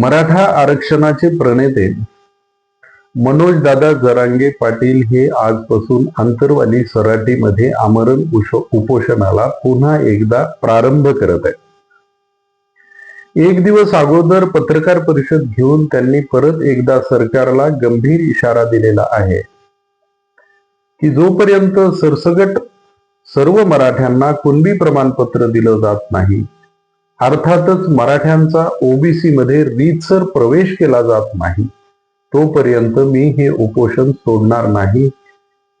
मराठा आरक्षणाचे प्रणेते मनोज दादा जरांगे पाटील हे आजपासून आंतरवाली सराटीमध्ये आमरण उपोषणाला पुन्हा एकदा प्रारंभ करत आहेत. एक दिवस अगोदर पत्रकार परिषद घेऊन त्यांनी परत एकदा सरकारला गंभीर इशारा दिलेला आहे. की जोपर्यंत सरसगट सर्व मराठ्यांना कुणबी प्रमाणपत्र दिलं जात नाही अर्थातच मराठ्यांचा ओबीसी मध्ये रीतसर प्रवेश केला जात नाही तोपर्यंत मी हे उपोषण सोडणार नाही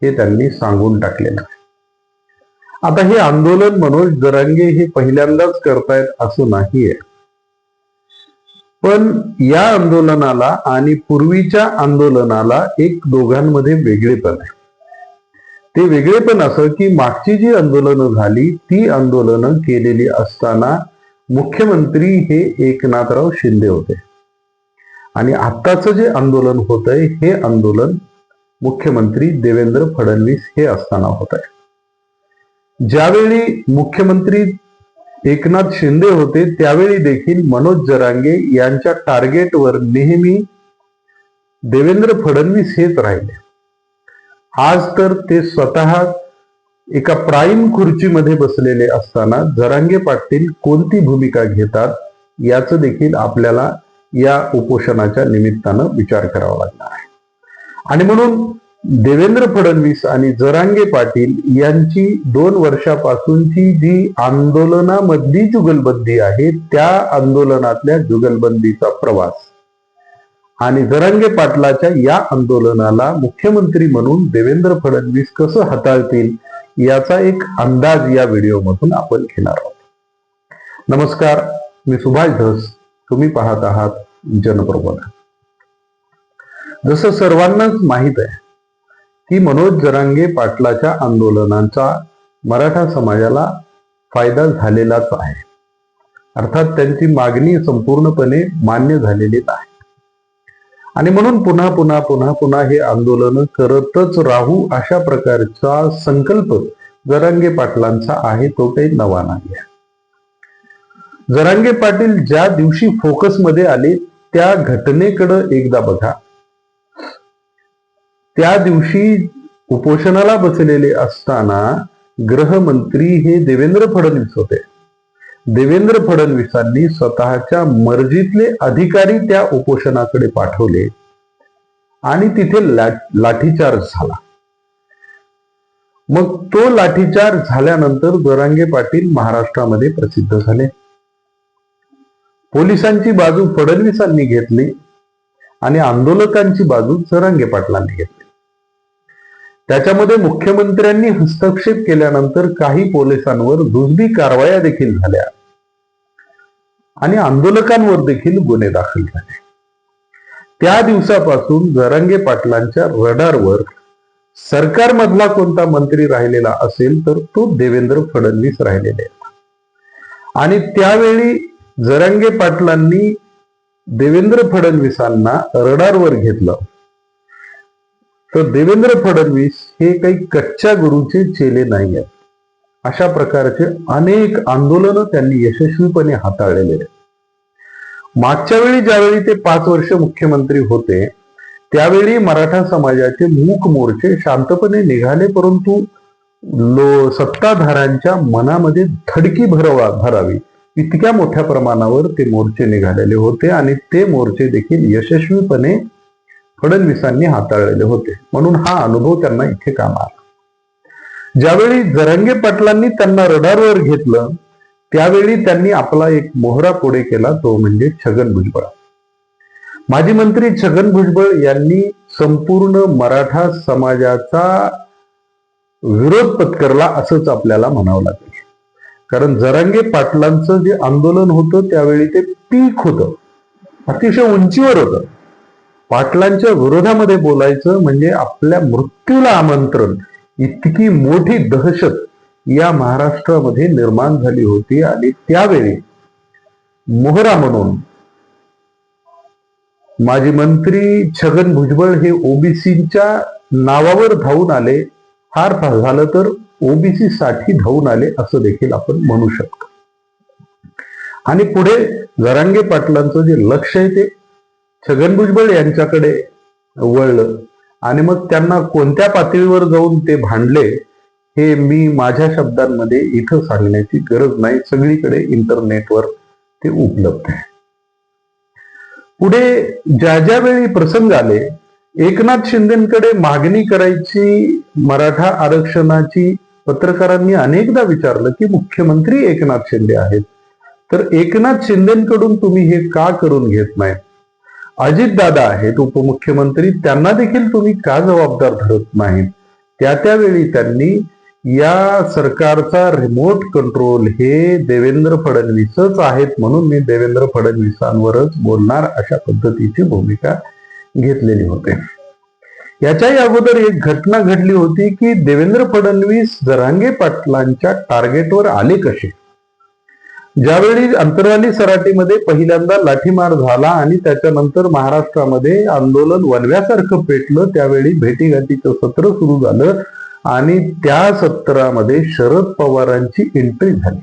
हे त्यांनी सांगून टाकलेलं आहे. आता हे आंदोलन मनोज जरांगे हे पहिल्यांदाच करतायत असं नाहीये. पण या आंदोलनाला आणि पूर्वीच्या आंदोलनाला एक दोघांमध्ये वेगळेपण आहे. ते वेगळेपण असं की मागची जी आंदोलनं झाली ती आंदोलनं केलेली असताना मुख्यमंत्री हे एकनाथराव शिंदे होते. आणि आत्ताचं जे आंदोलन होत आहे हे आंदोलन मुख्यमंत्री देवेंद्र फडणवीस हे असताना होत आहे ज्यावेळी मुख्यमंत्री एकनाथ शिंदे होते त्यावेळी देखील मनोज जरांगे यांच्या टार्गेटवर नेहमी देवेंद्र फडणवीस हेच राहिले. आज तर ते स्वतः एका प्राईम खुर्चीमध्ये बसलेले असताना जरांगे पाटील कोणती भूमिका घेतात याचं देखील आपल्याला या उपोषणाच्या निमित्तानं विचार करावा लागणार आहे. आणि म्हणून देवेंद्र फडणवीस आणि जरांगे पाटील यांची दोन वर्षापासूनची जी आंदोलनामधली जुगलबंदी आहे त्या आंदोलनातल्या जुगलबंदीचा प्रवास. आणि जरांगे पाटलाच्या या आंदोलनाला मुख्यमंत्री म्हणून देवेंद्र फडणवीस कसं हाताळतील याचा एक अंदाज या व्हिडिओमधून आपण घेणार आहोत. नमस्कार मी सुभाष धस. तुम्ही पाहत आहात जनप्रबोधन जसं सर्वांनाच माहीत आहे की मनोज जरांगे पाटलाच्या आंदोलनांचा मराठा समाजाला फायदा झालेलाच आहे. अर्थात त्यांची मागणी संपूर्णपणे मान्य झालेली आहे आणि म्हणून पुन्हा पुन्हा पुन्हा पुन्हा हे आंदोलन करतच राहू अशा प्रकारचा संकल्प जरांगे पाटलांचा आहे तो काही नवा नाही. जरांगे पाटील ज्या दिवशी फोकसमध्ये आले त्या घटनेकडं एकदा बघा. त्या दिवशी उपोषणाला बसलेले असताना गृहमंत्री हे देवेंद्र फडणवीस होते. देवेंद्र फडणवीसांनी स्वतःच्या मर्जीतले अधिकारी त्या उपोषणाकडे पाठवले आणि तिथे लाठीचार्ज झाला. मग तो लाठीचार झाल्यानंतर जरांगे पाटील महाराष्ट्रामध्ये प्रसिद्ध झाले. पोलिसांची बाजू फडणवीसांनी घेतली आणि आंदोलकांची बाजू जरांगे पाटलांनी घेतली. त्याच्यामध्ये मुख्यमंत्र्यांनी हस्तक्षेप केल्यानंतर काही पोलिसांवर जुजबी कारवाया देखील झाल्या. आणि आंदोलकांवर देखील गुन्हे दाखल झाले. त्या दिवसापासून जरांगे पाटलांच्या रडारवर सरकारमधला कोणता मंत्री राहिलेला असेल तर तो देवेंद्र फडणवीस राहिलेले आहेत. आणि त्यावेळी जरांगे पाटलांनी देवेंद्र फडणवीसांना रडारवर घेतलं. तर देवेंद्र फडणवीस हे काही कच्च्या गुरुचे चेले नाही आहेत. अशा प्रकारचे अनेक आंदोलनं त्यांनी यशस्वीपणे हाताळलेले आहेत. मागच्या वेळी ज्यावेळी ते पाच वर्ष मुख्यमंत्री होते त्यावेळी मराठा समाजाचे मूक मोर्चे शांतपणे निघाले परंतु लो सत्ताधाऱ्यांच्या मनामध्ये धडकी भरवा भरावी इतक्या मोठ्या प्रमाणावर ते मोर्चे निघालेले होते आणि ते मोर्चे देखील यशस्वीपणे फडणवीसांनी हाताळलेले होते. म्हणून हा अनुभव त्यांना इथे काम आला. ज्यावेळी जरंगे पाटलांनी त्यांना रडारवर घेतलं त्यावेळी त्यांनी आपला एक मोहरा पुढे केला तो म्हणजे छगन भुजबळ. माजी मंत्री छगन भुजबळ यांनी संपूर्ण मराठा समाजाचा विरोध पत्करला असंच आपल्याला म्हणावं लागेल. कारण जरांगे पाटलांचं जे आंदोलन होतं त्यावेळी ते पीक होतं. अतिशय उंचीवर होतं. पाटलांच्या विरोधामध्ये बोलायचं म्हणजे आपल्या मृत्यूला आमंत्रण. इतकी मोठी दहशत या महाराष्ट्रामध्ये निर्माण झाली होती आणि त्यावेळी मोहरा म्हणून माजी मंत्री छगन भुजबळ हे ओबीसीच्या नावावर धावून आले. फार फार झालं तर ओबीसी साठी धावून आले असं देखील आपण म्हणू शकतो. आणि पुढे जरांगे पाटलांचं जे लक्ष आहे ते छगन भुजबळ यांच्याकडे वळलं. आणि मग त्यांना कोणत्या पातळीवर जाऊन ते भांडले हे मी माझ्या शब्दांमध्ये इथं सांगण्याची गरज नाही. सगळीकडे इंटरनेटवर ते उपलब्ध आहे. पुढे ज्या ज्या वेळी प्रसंग आले एकनाथ शिंदेकडे मागणी करायची मराठा आरक्षणाची पत्रकारांनी अनेकदा विचारलं की मुख्यमंत्री एकनाथ शिंदे आहेत. तर एकनाथ शिंदेकडून तुम्ही हे का करून घेत नाही अजित दादा आहेत उपमुख्यमंत्री त्यांना देखील तुम्ही का जबाबदार धरत नाहीत? त्या त्यावेळी त्यांनी या सरकारचा रिमोट कंट्रोल हे देवेंद्र फडणवीसच आहेत म्हणून मी देवेंद्र फडणवीसांवरच बोलणार अशा पद्धतीची भूमिका घेतलेली होते. याच्याही अगोदर एक घटना घडली होती की देवेंद्र फडणवीस जरांगे पाटलांच्या टार्गेटवर आले कसे? ज्यावेळी अंतराली सराटीमध्ये पहिल्यांदा लाठीमार झाला आणि त्याच्यानंतर महाराष्ट्रामध्ये आंदोलन वनव्यासारखं पेटलं त्यावेळी भेटीगाठीचं सत्र सुरू झालं आणि त्या सत्रामध्ये शरद पवारांची एंट्री झाली.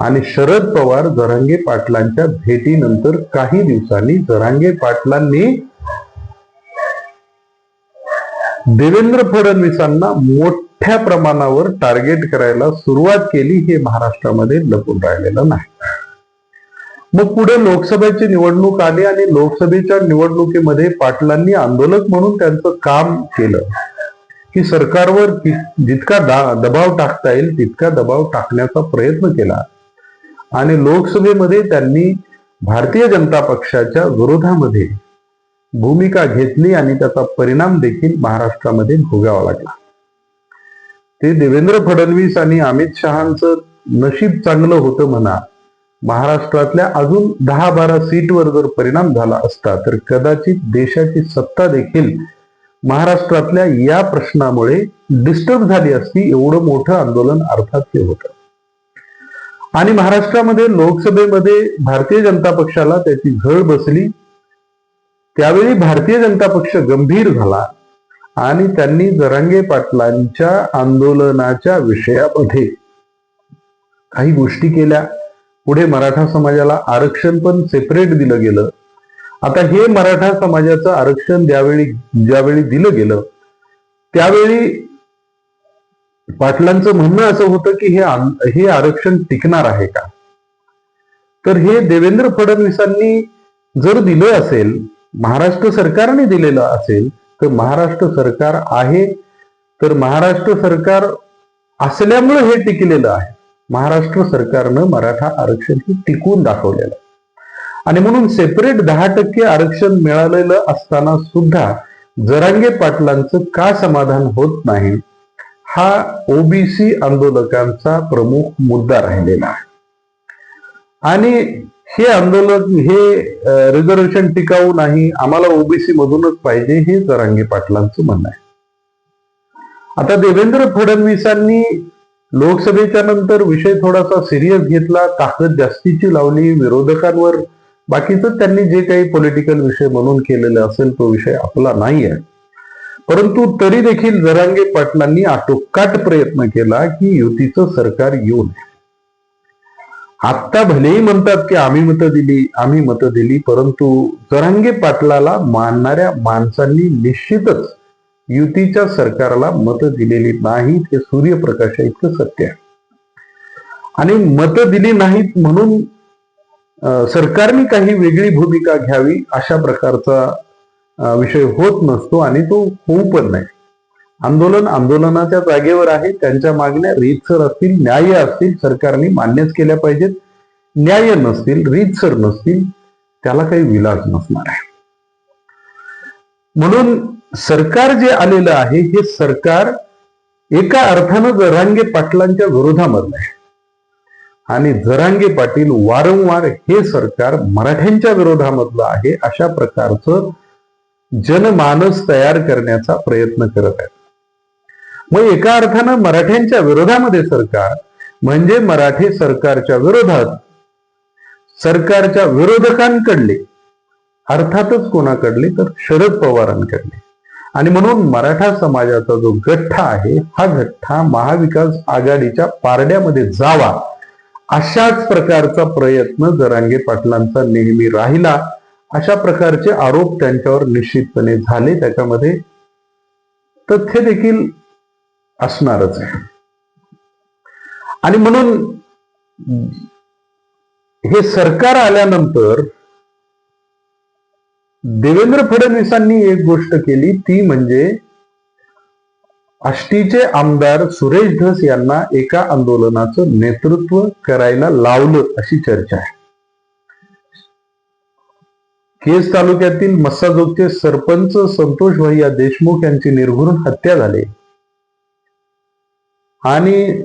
आणि शरद पवार जरांगे पाटलांच्या भेटीनंतर काही दिवसांनी जरांगे पाटलांनी देवेंद्र फडणवीसांना मोठ मोठ्या प्रमाणावर टार्गेट करायला सुरुवात केली हे महाराष्ट्रामध्ये लपून राहिलेलं नाही. मग पुढे लोकसभेची निवडणूक आली आणि लोकसभेच्या निवडणुकीमध्ये पाटलांनी आंदोलक म्हणून त्यांचं काम केलं. की सरकारवर जितका दबाव टाकता येईल तितका दबाव टाकण्याचा प्रयत्न केला. आणि लोकसभेमध्ये त्यांनी भारतीय जनता पक्षाच्या विरोधामध्ये भूमिका घेतली आणि त्याचा परिणाम देखील महाराष्ट्रामध्ये भोगावा लागला. ते देवेंद्र फडणवीस आणि अमित शहाचं नशीब चांगलं होतं म्हणा. महाराष्ट्रातल्या अजून दहा बारा सीटवर जर परिणाम झाला असता तर कदाचित देशाची सत्ता देखील महाराष्ट्रातल्या या प्रश्नामुळे डिस्टर्ब झाली असती एवढं मोठं आंदोलन अर्थात ते होतं. आणि महाराष्ट्रामध्ये लोकसभेमध्ये भारतीय जनता पक्षाला त्याची झळ बसली. त्यावेळी भारतीय जनता पक्ष गंभीर झाला. आणि त्यांनी जरांगे पाटलांच्या आंदोलनाच्या विषयामध्ये काही गोष्टी केल्या. पुढे मराठा समाजाला आरक्षण पण सेपरेट दिलं गेलं. आता हे मराठा समाजाचं आरक्षण ज्यावेळी ज्यावेळी दिलं गेलं त्यावेळी पाटलांचं म्हणणं असं होतं की हे हे आरक्षण टिकणार आहे का? तर हे देवेंद्र फडणवीसांनी जर दिलं असेल महाराष्ट्र सरकारने दिलेलं असेल तर महाराष्ट्र सरकार आहे. तर महाराष्ट्र सरकार असल्यामुळे हे टिकलेलं आहे. महाराष्ट्र सरकारनं मराठा आरक्षण हे टिकून दाखवलेलं आणि म्हणून सेपरेट दहा टक्के आरक्षण मिळालेलं असताना सुद्धा जरांगे पाटलांचं का समाधान होत नाही हा ओबीसी आंदोलकांचा प्रमुख मुद्दा राहिलेला आहे. आणि हे आंदोलन हे रिझर्वेशन टिकाऊ नाही आम्हाला ओबीसी मधूनच पाहिजे हे जरांगे पाटलांचं म्हणणं आहे. आता देवेंद्र फडणवीसांनी लोकसभेच्या नंतर विषय थोडासा सिरियस घेतला ताकद जास्तीची लावली विरोधकांवर बाकीचं त्यांनी जे काही पॉलिटिकल विषय म्हणून केलेले असेल तो विषय आपला नाही आहे. परंतु तरी देखील जरांगे पाटलांनी आटोकाट प्रयत्न केला की युतीचं सरकार येऊ नये. आत्ता भलेही म्हणतात की आम्ही मतं दिली आम्ही मतं दिली परंतु जरांगे पाटलाला मानणाऱ्या माणसांनी निश्चितच युतीच्या सरकारला मतं दिलेली नाहीत हे सूर्यप्रकाशा इतकं सत्य आहे. आणि मतं दिली नाहीत म्हणून सरकारने काही वेगळी भूमिका घ्यावी अशा प्रकारचा विषय होत नसतो आणि तो होऊ पण नाही. आंदोलन आंदोलनाच्या जागेवर आहे. त्यांच्या मागण्या रीतसर असतील न्याय असतील सरकारने मान्यच केल्या पाहिजेत. न्याय नसतील रीतसर नसतील त्याला काही विलास नसणार आहे. म्हणून सरकार जे आलेलं आहे हे सरकार एका अर्थानं जरांगे पाटलांच्या विरोधामधलं आहे. आणि जरांगे पाटील वारंवार हे सरकार मराठ्यांच्या विरोधामधलं आहे अशा प्रकारचं जनमानस तयार करण्याचा प्रयत्न करत आहेत. मग एका अर्थानं मराठ्यांच्या विरोधामध्ये सरकार म्हणजे मराठी सरकारच्या विरोधात सरकारच्या विरोधकांकडले अर्थातच कोणाकडले तर शरद पवारांकडले. आणि म्हणून मराठा समाजाचा जो गठ्ठा आहे हा गठ्ठा महाविकास आघाडीच्या पारड्यामध्ये जावा अशाच प्रकारचा प्रयत्न जरांगे पाटलांचा नेहमी राहिला अशा प्रकारचे आरोप त्यांच्यावर निश्चितपणे झाले. त्याच्यामध्ये तथ्य देखील असणारच. आहे आणि म्हणून हे सरकार आल्यानंतर देवेंद्र फडणवीसांनी एक गोष्ट केली ती म्हणजे आष्टीचे आमदार सुरेश धस यांना एका आंदोलनाचं नेतृत्व करायला लावलं अशी चर्चा आहे. केस तालुक्यातील मस्साजोगचे सरपंच संतोष भैया देशमुख यांची निर्घृण हत्या झाली. आणि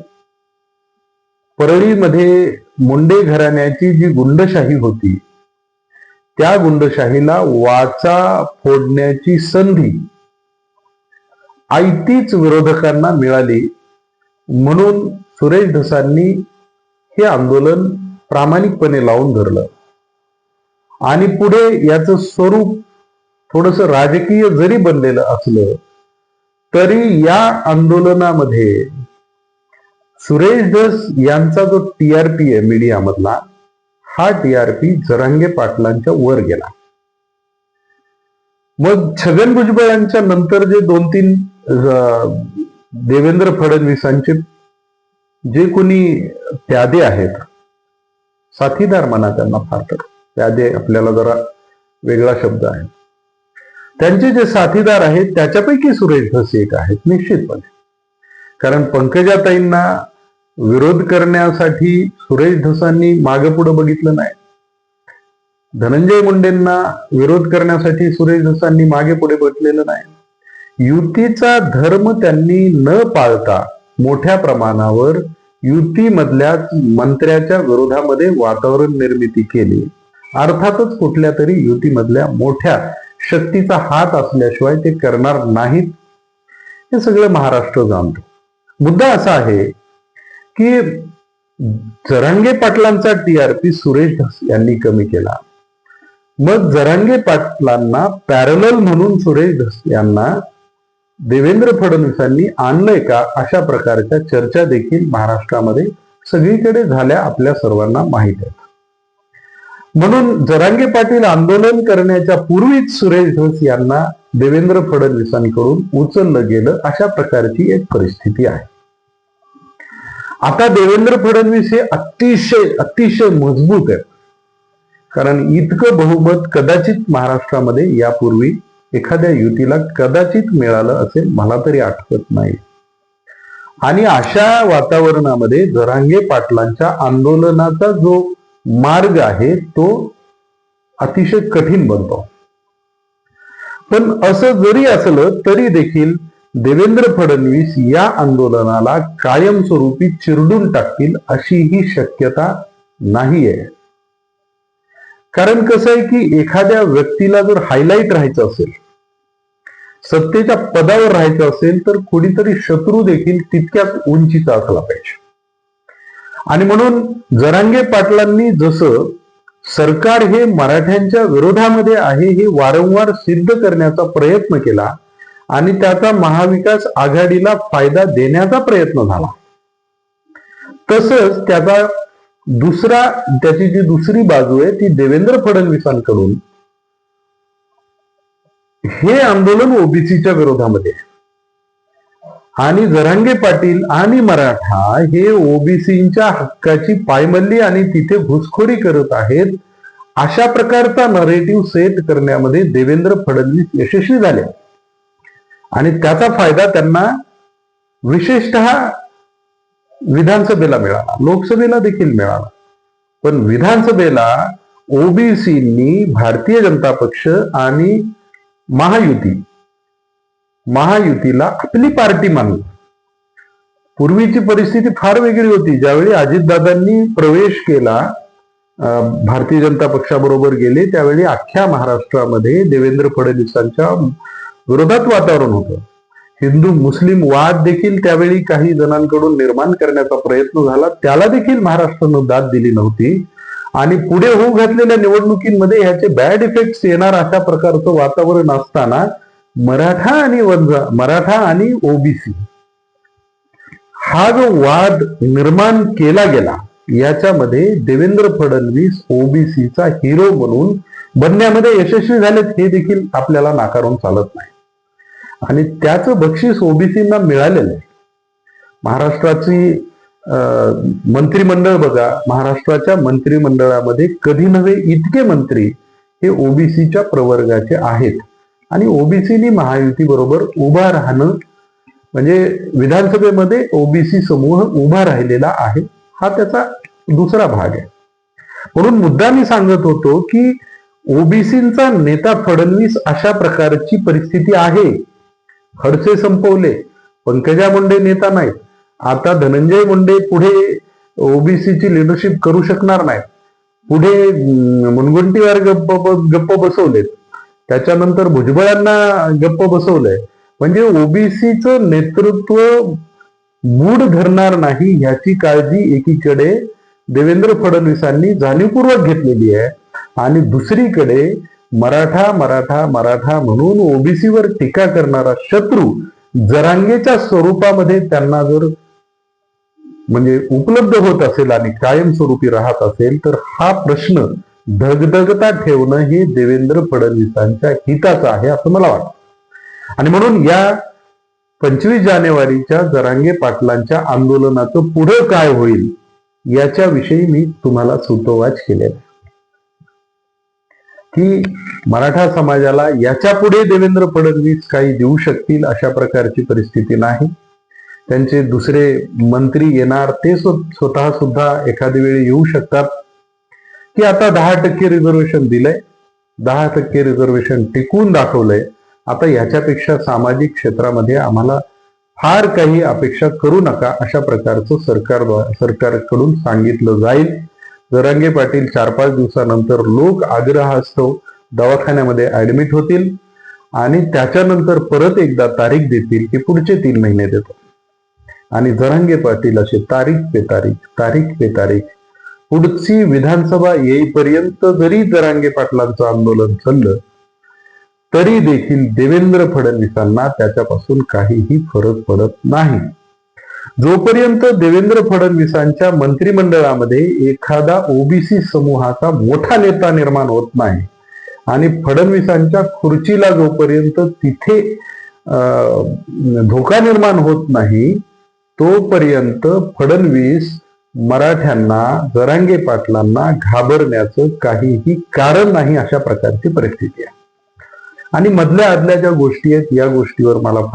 परळीमध्ये मुंडे घराण्याची जी गुंडशाही होती त्या गुंडशाहीला वाचा फोडण्याची संधी आयतीच विरोधकांना मिळाली. म्हणून सुरेश धसांनी हे आंदोलन प्रामाणिकपणे लावून धरलं. आणि पुढे याचं स्वरूप थोडस राजकीय जरी बनलेलं असलं तरी या आंदोलनामध्ये सुरेश धस यांचा जो टी आर पी आहे मीडियामधला हा टी आर पी जरांगे पाटलांच्या वर गेला. मग छगन भुजबळ यांच्या नंतर जे दोन तीन देवेंद्र फडणवीसांचे जे कोणी प्यादे आहेत साथीदार म्हणा त्यांना फार तर प्यादे आपल्याला जरा वेगळा शब्द आहे. त्यांचे जे साथीदार आहेत त्याच्यापैकी सुरेश धस एक आहेत निश्चितपणे. कारण पंकजाताईंना विरोध करण्यासाठी सुरेश धसांनी मागे पुढे बघितलं नाही. धनंजय मुंडेंना विरोध करण्यासाठी सुरेश धसांनी मागे पुढे बघितलेलं नाही. युतीचा धर्म त्यांनी न पाळता मोठ्या प्रमाणावर युतीमधल्या मंत्र्याच्या विरोधामध्ये वातावरण निर्मिती केली. अर्थातच कुठल्या तरी युतीमधल्या मोठ्या शक्तीचा हात असल्याशिवाय ते करणार नाहीत. हे सगळं महाराष्ट्र जाणतो. मुद्दा असा आहे की जरांगे पाटलांचा टीआरपी सुरेश धस यांनी कमी केला. मग जरांगे पाटलांना पॅरल म्हणून सुरेश धस यांना देवेंद्र फडणवीसांनी आणलंय का अशा प्रकारच्या चर्चा देखील महाराष्ट्रामध्ये सगळीकडे झाल्या आपल्या सर्वांना माहीत आहेत म्हणून जरांगे पाटील आंदोलन करण्याच्या पूर्वीच सुरेश धस यांना देवेंद्र फडणवीसांकडून उचललं गेलं अशा प्रकारची एक परिस्थिती आहे. आता देवेंद्र फडणवीस हे अतिशय अतिशय मजबूत आहेत. कारण इतकं बहुमत कदाचित महाराष्ट्रामध्ये यापूर्वी एखाद्या युतीला कदाचित मिळालं असेल मला तरी आठवत नाही. आणि अशा वातावरणामध्ये जरांगे पाटलांच्या आंदोलनाचा जो मार्ग आहे तो अतिशय कठीण बनतो. पण असं जरी असलं तरी देखील देवेंद्र फडणवीस या आंदोलनाला कायमस्वरूपी चिरडून टाकतील अशी ही शक्यता नाहीये. कारण कसं आहे की एखाद्या व्यक्तीला जर हायलाईट राहायचं असेल सत्तेच्या पदावर राहायचं असेल तर कुणीतरी शत्रू देखील तितक्याच उंचीचा असला पाहिजे. आणि म्हणून जरांगे पाटलांनी जसं सरकार हे मराठ्यांच्या विरोधामध्ये आहे हे वारंवार सिद्ध करण्याचा प्रयत्न केला आणि त्याचा महाविकास आघाडीला फायदा देण्याचा प्रयत्न झाला. तसंच त्याचा दुसरा त्याची जी दुसरी बाजू आहे ती देवेंद्र फडणवीसांकडून. हे आंदोलन ओबीसीच्या विरोधामध्ये आणि जरांगे पाटील आणि मराठा हे ओबीसीच्या हक्काची पायमल्ली आणि तिथे घुसखोरी करत आहेत अशा प्रकारचा नरेटिव्ह सेट करण्यामध्ये देवेंद्र फडणवीस यशस्वी झाले. आणि त्याचा फायदा त्यांना विशेषत विधानसभेला मिळाला लोकसभेला देखील मिळाला. पण विधानसभेला ओबीसीनी भारतीय जनता पक्ष आणि महायुती महायुतीला आपली पार्टी मानली. पूर्वीची परिस्थिती फार वेगळी होती. ज्यावेळी अजितदादांनी प्रवेश केला भारतीय जनता पक्षाबरोबर गेले त्यावेळी अख्ख्या महाराष्ट्रामध्ये देवेंद्र फडणवीसांच्या विरोधात वातावरण होतं. हिंदू मुस्लिम वाद देखील त्यावेळी काही जणांकडून निर्माण करण्याचा प्रयत्न झाला. त्याला देखील महाराष्ट्रानं दाद दिली नव्हती. आणि पुढे होऊ घातलेल्या निवडणुकीमध्ये ह्याचे बॅड इफेक्ट्स येणार अशा प्रकारचं वातावरण असताना मराठा आणि वंजा मराठा आणि ओबीसी. हा जो वाद निर्माण केला गेला याच्यामध्ये देवेंद्र फडणवीस ओबीसीचा हिरो म्हणून बनण्यामध्ये यशस्वी झालेत हे देखील आपल्याला नाकारून चालत नाही. आणि त्याचं बक्षीस ओबीसींना मिळालेलं आहे. महाराष्ट्राची मंत्रिमंडळ बघा महाराष्ट्राच्या मंत्रिमंडळामध्ये कधी नव्हे इतके मंत्री हे ओबीसीच्या प्रवर्गाचे आहेत. आणि ओबीसीनी महायुती बरोबर उभा राहणं म्हणजे विधानसभेमध्ये ओबीसी समूह उभा राहिलेला आहे हा त्याचा दुसरा भाग आहे. म्हणून मुद्दा मी सांगत होतो की ओबीसींचा नेता फडणवीस अशा प्रकारची परिस्थिती आहे. खडसे संपवले पंकजा मुंडे नेता नाहीत. आता धनंजय मुंडे पुढे ओबीसीची लिडरशिप करू शकणार नाही पुढे अं, मुनगंटीवार गप्प गप्प बसवलेत. त्याच्यानंतर भुजबळांना गप्प बसवलंय. म्हणजे ओबीसीचं नेतृत्व मूड धरणार नाही ह्याची काळजी एकीकडे देवेंद्र फडणवीसांनी जाणीवपूर्वक घेतलेली आहे आणि दुसरीकडे मराठा मराठा मराठा म्हणून ओबीसीवर टीका करणारा शत्रू जरांगेच्या स्वरूपामध्ये त्यांना जर म्हणजे उपलब्ध होत असेल आणि कायमस्वरूपी राहत असेल तर हा प्रश्न धगधगता ठेवणं हे देवेंद्र फडणवीसांच्या हिताचं आहे असं मला वाटतं. आणि म्हणून या पंचवीस जानेवारीच्या जरांगे पाटलांच्या आंदोलनाचं पुढं काय होईल याच्याविषयी मी तुम्हाला सुतोवाच केलेला की मराठा समाजाला याच्यापुढे देवेंद्र फडणवीस काही देऊ शकतील अशा प्रकारची परिस्थिती नाही. त्यांचे दुसरे मंत्री येणार ते स्वतः सुद्धा एखादी वेळी येऊ शकतात. की आता दहा टक्के रिझर्वेशन दिलंय. दहा टक्के रिझर्वेशन टिकून दाखवलंय. आता याच्यापेक्षा सामाजिक क्षेत्रामध्ये आम्हाला फार काही अपेक्षा करू नका अशा प्रकारचं सरकार सरकारकडून सांगितलं जाईल. जरांगे पाटील चार पाच दिवसानंतर लोक आग्रहास्तव दवाखान्यामध्ये ऍडमिट होतील आणि त्याच्यानंतर परत एकदा तारीख देतील की पुढचे तीन महिने देतो आणि जरांगे पाटील असे तारीख पे तारीख तारीख पे तारीख पुढची विधानसभा येईपर्यंत जरी जरांगे पाटलांचं आंदोलन चाललं तरी देखील देवेंद्र फडणवीसांना त्याच्यापासून काहीही फरक पडत नाही. जोपर्यंत देवेंद्र फडणवीसांच्या मंत्रिमंडळामध्ये एखादा ओबीसी समूहाचा मोठा नेता निर्माण होत नाही आणि फडणवीसांच्या खुर्चीला जोपर्यंत तिथे अं, धोका निर्माण होत नाही तोपर्यंत फडणवीस मराठ्यांना जरांगे पाटलांना घाबरण्याचं काहीही कारण नाही अशा प्रकारची परिस्थिती आहे. आणि मधल्या आदल्या ज्या गोष्टी आहेत या गोष्टीवर मला फार